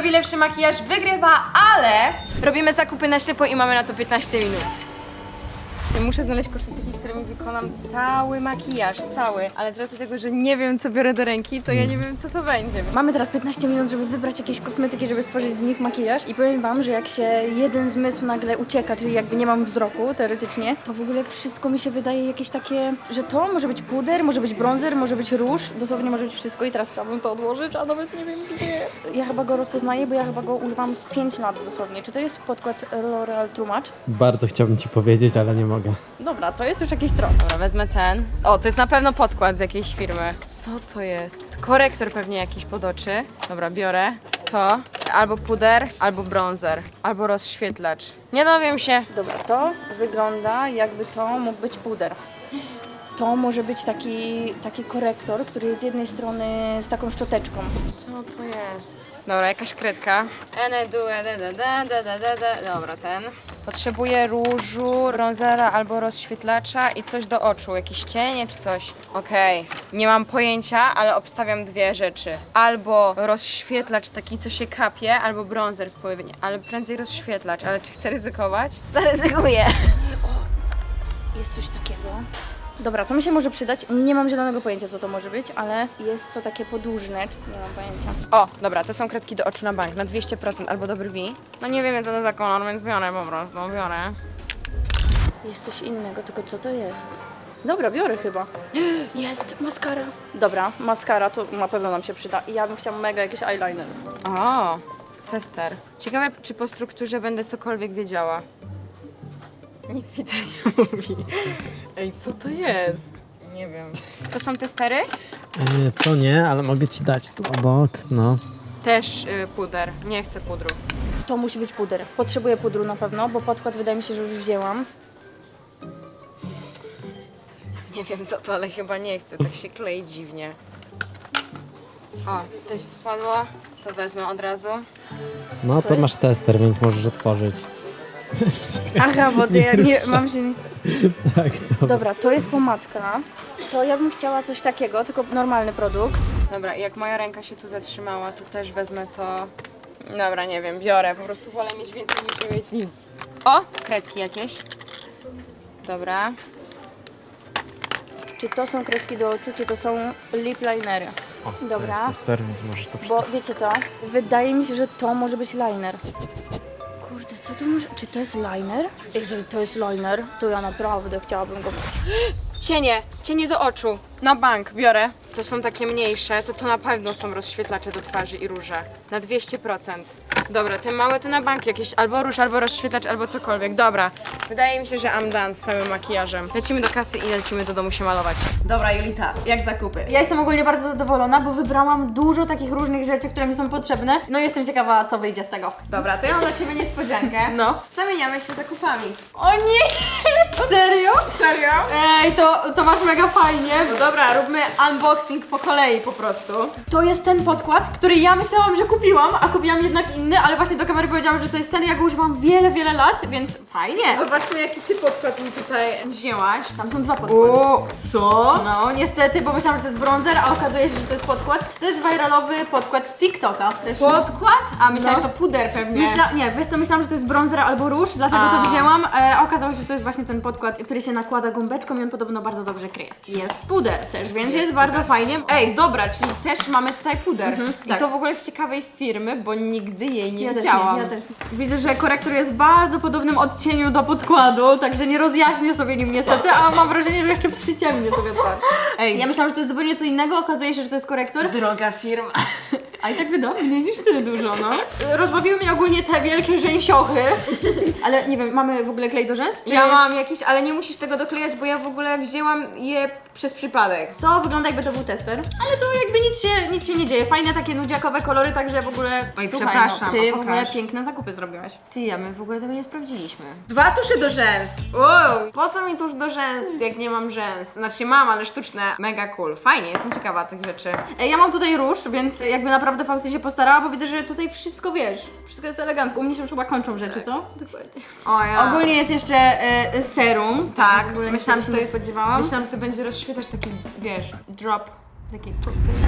robi lepszy makijaż, wygrywa, ale robimy zakupy na ślepo i mamy na to 15 minut. Muszę znaleźć kosmetyki, którymi wykonam cały makijaż, cały, ale z racji tego, że nie wiem, co biorę do ręki, to ja nie wiem, co to będzie. Mamy teraz 15 minut, żeby wybrać jakieś kosmetyki, żeby stworzyć z nich makijaż i powiem wam, że jak się jeden zmysł nagle ucieka, czyli jakby nie mam wzroku teoretycznie, to w ogóle wszystko mi się wydaje jakieś takie, że to może być puder, może być bronzer, może być róż, dosłownie może być wszystko i teraz chciałabym to odłożyć, a nawet nie wiem gdzie. Ja chyba go rozpoznaję, bo ja chyba go używam z 5 lat dosłownie. Czy to jest podkład L'Oreal True Match? Bardzo chciałbym ci powiedzieć, ale nie mogę. Dobra, to jest już jakiś trop. Dobra, wezmę ten. O, to jest na pewno podkład z jakiejś firmy. Co to jest? Korektor pewnie jakiś pod oczy. Dobra, biorę. To albo puder, albo bronzer, albo rozświetlacz. Nie dowiem się. Dobra, to wygląda jakby to mógł być puder. To może być taki, taki korektor, który jest z jednej strony z taką szczoteczką. Co to jest? Dobra, jakaś kredka. Dobra, ten. Potrzebuję różu, bronzera albo rozświetlacza i coś do oczu, jakieś cienie czy coś. Okej, nie mam pojęcia, ale obstawiam dwie rzeczy. Albo rozświetlacz taki, co się kapie, albo bronzer w pływie, ale prędzej rozświetlacz. Ale czy chcę ryzykować? Zaryzykuję. Jest coś takiego. Dobra, to mi się może przydać. Nie mam zielonego pojęcia, co to może być, ale jest to takie podłużne. czy- Nie mam pojęcia. O, dobra, to są kredki do oczu na bank, na 200% albo do brwi. No nie wiem, co to za kolor, więc biorę po prostu, biorę. Jest coś innego, tylko co to jest? Dobra, biorę chyba. Jest, maskara. Dobra, maskara to na pewno nam się przyda. I ja bym chciała mega jakiś eyeliner. O, tester. Ciekawe, czy po strukturze będę cokolwiek wiedziała. Nic mi to nie mówi. Ej, co to jest? Nie wiem. To są testery? E, to nie, ale mogę ci dać tu obok, no. Też y, puder. Nie chcę pudru. To musi być puder. Potrzebuję pudru na pewno, bo podkład wydaje mi się, że już wzięłam. Nie wiem co to, ale chyba nie chcę. Tak się klei dziwnie. O, coś spadło. To wezmę od razu. No to, jest- masz tester, więc możesz otworzyć. Aha, bo ja nie, mam się nie... tak, dobra. Dobra, to jest pomadka. To ja bym chciała coś takiego, tylko normalny produkt. Dobra, jak moja ręka się tu zatrzymała, to też wezmę to. Dobra, nie wiem, biorę. Po prostu wolę mieć więcej niż nie mieć nic. O, kredki jakieś. Dobra. Czy to są kredki do oczu, czy to są lip linery? O, Dobra. To jest tester, więc możesz to Bo przetestować. wiecie co? Wydaje mi się, że to może być liner. Co to może... Czy to jest liner? Jeżeli to jest liner, to ja naprawdę chciałabym go. Cienie, cienie do oczu. Na bank biorę. To są takie mniejsze, to to na pewno są rozświetlacze do twarzy i róże. Na 200%. Dobra, te małe to na bank jakieś, albo róż, albo rozświetlacz, albo cokolwiek. Dobra, wydaje mi się, że I'm done z całym makijażem. Lecimy do kasy i lecimy do domu się malować. Dobra, Julita, jak zakupy? Ja jestem ogólnie bardzo zadowolona, bo wybrałam dużo takich różnych rzeczy, które mi są potrzebne. No i jestem ciekawa, co wyjdzie z tego. Dobra, to ja mam dla Ciebie niespodziankę. No. Zamieniamy się zakupami. O nie! Serio? Serio? Ej, to, to masz mega fajnie. No dobra, róbmy unboxing po kolei po prostu. To jest ten podkład, który ja myślałam, że kupiłam, a kupiłam jednak inny, ale właśnie do kamery powiedziałam, że to jest ten, ja go używam wiele, wiele lat, więc fajnie. Zobaczmy, jaki Ty podkład mi tutaj wzięłaś. Tam są dwa podkłady. O, co? No, niestety, bo myślałam, że to jest bronzer, a okazuje się, że to jest podkład. To jest viralowy podkład z TikToka. Też Podkład? A myślałaś No. to puder pewnie. Myśla, nie, wiesz co, myślałam, że to jest bronzer albo róż, dlatego A. to wzięłam, e, a okazało się, że to jest właśnie ten podkład, który się nakłada gąbeczką i on podobno bardzo dobrze kryje. Jest puder też, więc jest, bardzo fajnie. Ej, dobra, czyli też mamy tutaj puder. I tak. to w ogóle z ciekawej firmy, bo nigdy jej nie Ja też widziałam. nie, ja też. Widzę, że korektor jest w bardzo podobnym odcieniu do podkładu, także nie rozjaśnię sobie nim niestety, a mam wrażenie, że jeszcze przyciemnię sobie twarz. Ej, Ja myślałam, że to jest zupełnie co innego, okazuje się, że to jest korektor. droga firma. A i tak wydał mniej niż tyle dużo, no. Rozbawiły mnie ogólnie te wielkie rzęsiochy. Ale nie wiem, mamy w ogóle klej do rzęs? Czy Ja mam jakiś, ale nie musisz tego doklejać, bo ja w ogóle wzięłam je przez przypadek. To wygląda jakby to był tester, ale to jakby nic się, nic się nie dzieje. Fajne takie nudziakowe kolory, także w ogóle... Oj, Słuchaj, przepraszam, no, ty w ogóle pokaż. piękne zakupy zrobiłaś. Ty, a my w ogóle tego nie sprawdziliśmy. Dwa tusze do rzęs. Wow, po co mi tusz do rzęs, jak nie mam rzęs? Znaczy mam, ale sztuczne. Mega cool. Fajnie, jestem ciekawa tych rzeczy. E, Ja mam tutaj róż, więc jakby naprawdę Fausty się postarała, bo widzę, że tutaj wszystko wiesz. Wszystko jest elegancko. U mnie się już chyba kończą rzeczy, co? Dokładnie. O ja. Ogólnie jest jeszcze e, serum. tak, w ogóle myślałam, się że to nie jest, spodziewałam. myślałam, że to będzie rozświetlacz taki, wiesz, drop. Taki...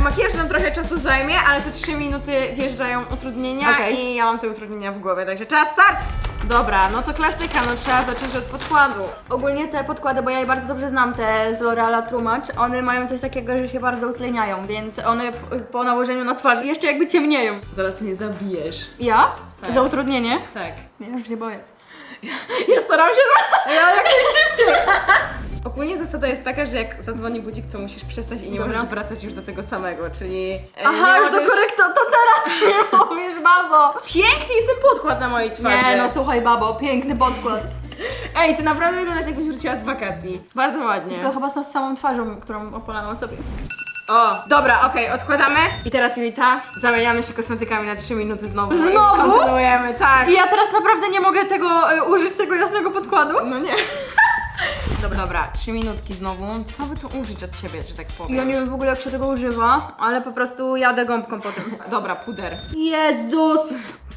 Makijaż nam trochę czasu zajmie, ale co 3 minuty wjeżdżają utrudnienia Okej. i ja mam te utrudnienia w głowie, także czas start! Dobra, no to klasyka, no trzeba zacząć od podkładu. Ogólnie te podkłady, bo ja je bardzo dobrze znam, te z L'Oreala Trumacz, one mają coś takiego, że się bardzo utleniają, więc one po, po nałożeniu na twarz jeszcze jakby ciemnieją. Zaraz mnie zabijesz. Ja? Tak. Za utrudnienie? Tak. Ja już się boję. Ja staram się. Ja jak Ogólnie zasada jest taka, że jak zadzwoni budzik, to musisz przestać i nie Dobra. możesz wracać już do tego samego, czyli... e, Aha, nie już do możesz- to teraz nie powiesz, babo! Piękny jest ten podkład na mojej twarzy. Nie no, słuchaj, babo, piękny podkład. Ej, ty naprawdę wyglądasz jakbyś wróciła z wakacji. Bardzo ładnie. To chyba z samą twarzą, którą opalałam sobie. O, dobra, okej, odkładamy. I teraz Julita, zamieniamy się kosmetykami na 3 minuty znowu. Znowu? I kontynuujemy, tak. I ja teraz naprawdę nie mogę tego y, użyć, tego jasnego podkładu? No nie. Dobra, dobra, 3 minutki znowu. Co by tu użyć od ciebie, że tak powiem? Ja nie wiem w ogóle jak się tego używa, ale po prostu jadę gąbką po tym. Dobra, puder. Jezus!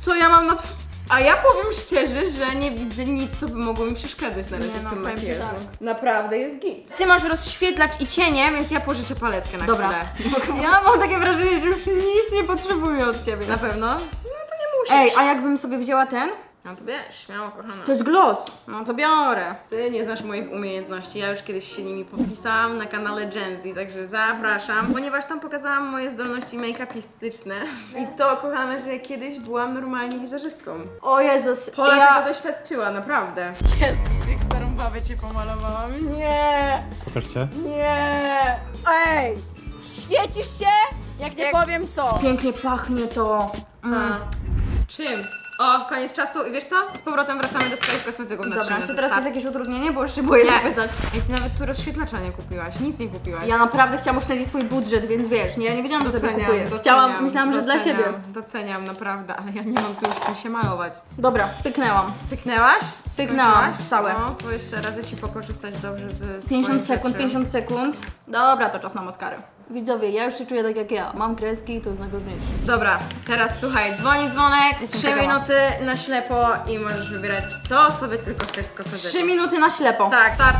Co ja mam na tw- A ja powiem szczerze, że nie widzę nic, co by mogło mi przeszkadzać na razie Nie, w no, tym powiem ci makijażu. tak. Naprawdę jest git. Ty masz rozświetlacz i cienie, więc ja pożyczę paletkę na Dobra. chwilę. Ja mam takie wrażenie, że już nic nie potrzebuję od ciebie. Na pewno? No to nie muszę. Ej, a jakbym sobie wzięła ten? No to wiesz, śmiało, kochana. To jest gloss. No to biorę. Ty nie znasz moich umiejętności, ja już kiedyś się nimi podpisałam na kanale Genzy, także zapraszam, ponieważ tam pokazałam moje zdolności make-upistyczne. I to, kochane, że kiedyś byłam normalnie wizerzystką. O Jezus. Pola ja... tego doświadczyła, naprawdę. Jezus, jak starą babę cię pomalowałam. Nie, Pokażcie. nie. Ej! Świecisz się? Jak nie powiem co. Pięknie pachnie to. Mm. A. Czym? O, koniec czasu i wiesz co? Z powrotem wracamy do swoich kosmetyków na trzy Dobra, minuty czy teraz start. jest jakieś utrudnienie? Bo już się boję Nie. zapytać. Ej, ty nawet tu rozświetlacza nie kupiłaś, nic nie kupiłaś. Ja naprawdę chciałam oszczędzić twój budżet, więc wiesz, nie, ja nie wiedziałam, że tobie Doceniam, kupuję. doceniam, Chciałam, myślałam, że dla doceniam, siebie. Doceniam, naprawdę, ale ja nie mam tu już czym się malować. Dobra, pyknęłam. Pyknęłaś? Skończyłaś? całe. No, to jeszcze razy ci pokorzystać dobrze z, z 50 twoich sekund, rzeczy. 50 sekund. Dobra, to czas na maskarę. Widzowie, ja już się czuję tak jak ja. Mam kreski, to jest najważniejsze. Dobra, teraz słuchaj, dzwoni dzwonek, Jestem 3 ciekawa. minuty na ślepo i możesz wybierać co sobie tylko chcesz kosmetyków. 3 minuty na ślepo. Tak, start.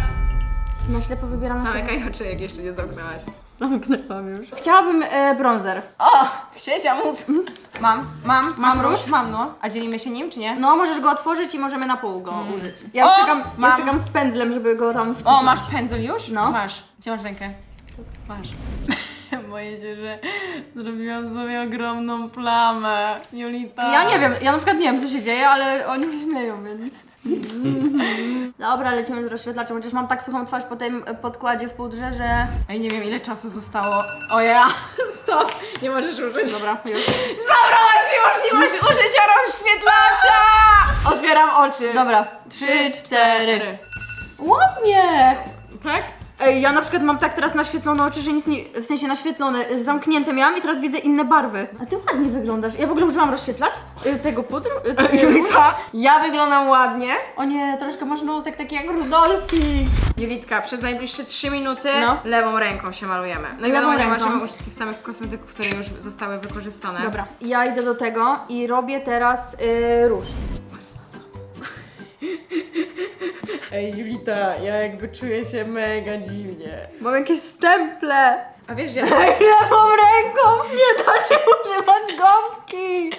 Na ślepo wybieram na ślepo. Zamykaj oczy, jak jeszcze nie zamknęłaś. Zamknęłam już. Chciałabym e, bronzer. O, ksiecia mus. Mam, mam, mam róż? róż, mam no. A dzielimy się nim, czy nie? No, możesz go otworzyć i możemy na pół go użyć. Ja O, czekam, ja mam. czekam z pędzlem, żeby go tam wcisnąć. O, masz pędzel już? No. Masz. Gdzie masz rękę? Masz. Boję się, że zrobiłam sobie ogromną plamę. Julita. Ja nie wiem, ja na przykład nie wiem co się dzieje, ale oni się śmieją, więc... Dobra, lecimy z rozświetlaczem, chociaż mam tak suchą twarz po tym podkładzie w pudrze, że... Ej, nie wiem ile czasu zostało. O ja, stop, nie możesz użyć. Dobra, już. Zabrałaś możesz użyć rozświetlacza! Otwieram oczy. Dobra, trzy, cztery. Ładnie! Tak? Ej, ja na przykład mam tak teraz naświetlone oczy, że nic nie... W sensie naświetlone, y, zamknięte miałam i teraz widzę inne barwy. A ty ładnie wyglądasz. Ja w ogóle użyłam rozświetlacz y, tego pudru. Y, Julita, ja wyglądam ładnie. O nie, troszkę masz nosek taki jak Rudolfi. Julitka, przez najbliższe 3 minuty No. lewą ręką się malujemy. No i Lewą wiadomo, nie ręką. możemy użyć tych samych kosmetyków, które już zostały wykorzystane. Dobra, ja idę do tego i robię teraz y, róż. Ej, Julita, ja jakby czuję się mega dziwnie. Mam jakieś stemple. A wiesz, ja... Ej, lewą ręką nie da się używać gąbki.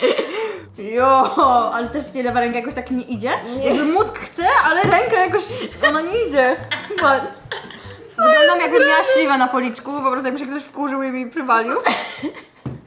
Jo, ale też ci lewa ręka jakoś tak nie idzie? Nie. Jakby mózg chce, ale ręka jakoś, ona nie idzie. Patrz. Wyglądam jakbym miała śliwę na policzku, po prostu jakby się ktoś wkurzył i mi przywalił.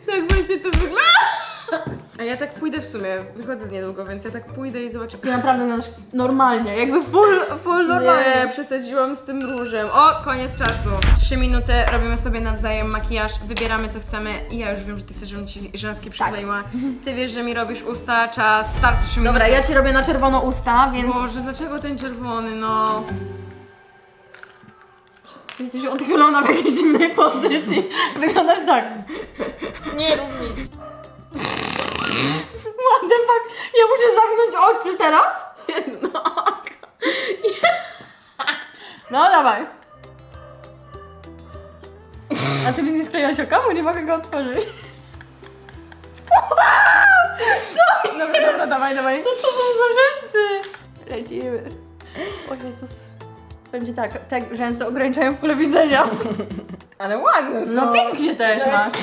Tak właśnie to wygląda. A ja tak pójdę w sumie, wychodzę z niedługo, więc ja tak pójdę i zobaczę. Ty naprawdę wyglądasz normalnie, jakby full, full normalnie. Nie, przesadziłam z tym różem. O, koniec czasu. Trzy minuty, robimy sobie nawzajem makijaż, wybieramy co chcemy i ja już wiem, że ty chcesz, żebym ci rzęski przykleiła. Ty wiesz, że mi robisz usta, czas, start trzy minuty. Dobra, ja ci robię na czerwono usta, więc Boże, dlaczego ten czerwony, no? jesteś odchylona w jakiejś innej pozycji. Wyglądasz tak. Nie rób mi. What the fuck? Ja muszę zamknąć oczy teraz? No. No dawaj. A ty mi nie skleiłaś oka, bo nie mogę go otworzyć. Dobra, dobra, dawaj, dawaj. Co to są za rzęsy? Lecimy. O Jezus. Powiem ci tak, te rzęsy ograniczają pole widzenia. Ale ładne są. No pięknie też masz.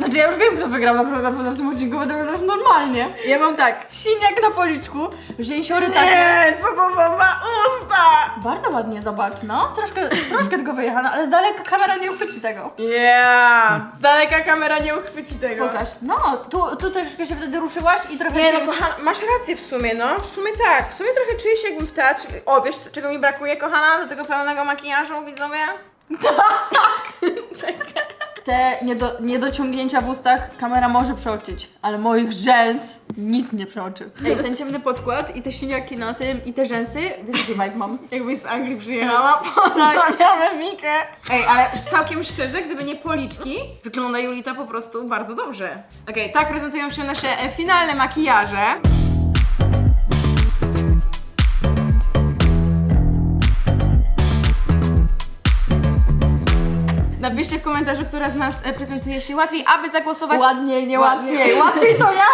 Znaczy ja już wiem, kto wygrał na pewno, na pewno w tym odcinku, bo to wyglądasz normalnie. Ja mam tak, siniak na policzku, rzęsiory takie. Nie, co to za, za usta? Bardzo ładnie, zobacz, no. Troszkę, troszkę tylko wyjechane, ale z daleka kamera nie uchwyci tego. Yeah. Z daleka kamera nie uchwyci tego. Pokaż. No, tu, tu troszkę się wtedy ruszyłaś i trochę... Nie no cię- kochana, masz rację w sumie, no. W sumie tak. W sumie trochę czuję się jakbym w teatrze... O, wiesz czego mi brakuje, kochana? Do tego pełnego makijażu, widzowie? Te niedo, niedociągnięcia w ustach kamera może przeoczyć, ale moich rzęs nic nie przeoczy. Ej, ten ciemny podkład i te siniaki na tym i te rzęsy, wiesz jaki vibe mam? Jakbyś z Anglii przyjechała, pozdrawiamy Mikę. Ej, ale całkiem szczerze, gdyby nie policzki, wygląda Julita po prostu bardzo dobrze. Okej, tak prezentują się nasze e, finalne makijaże. Napiszcie w komentarzu, która z nas e, prezentuje się łatwiej, aby zagłosować... Ładniej, nie Ładniej. łatwiej. Łatwiej to ja!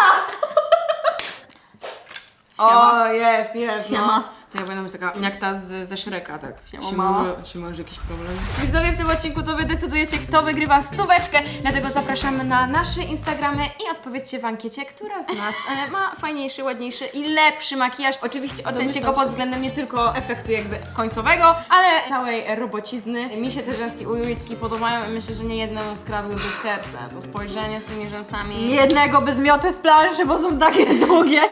O, jest, jest, Siema. To ja będę być taka jak ta z, ze Shreka, tak. Siema, mała. Czy masz jakiś problem? Widzowie, w tym odcinku to wy decydujecie, kto wygrywa stóweczkę, dlatego zapraszamy na nasze Instagramy i odpowiedzcie w ankiecie, która z nas e, ma fajniejszy, ładniejszy i lepszy makijaż. Oczywiście ocencie go pod względem nie tylko efektu jakby końcowego, ale całej robocizny. Mi się te rzęski u Julitki podobają i myślę, że nie jednemu skradłyby z serca. To spojrzenie z tymi rzęsami. Jednego bez mioty z planszy, bo są takie długie.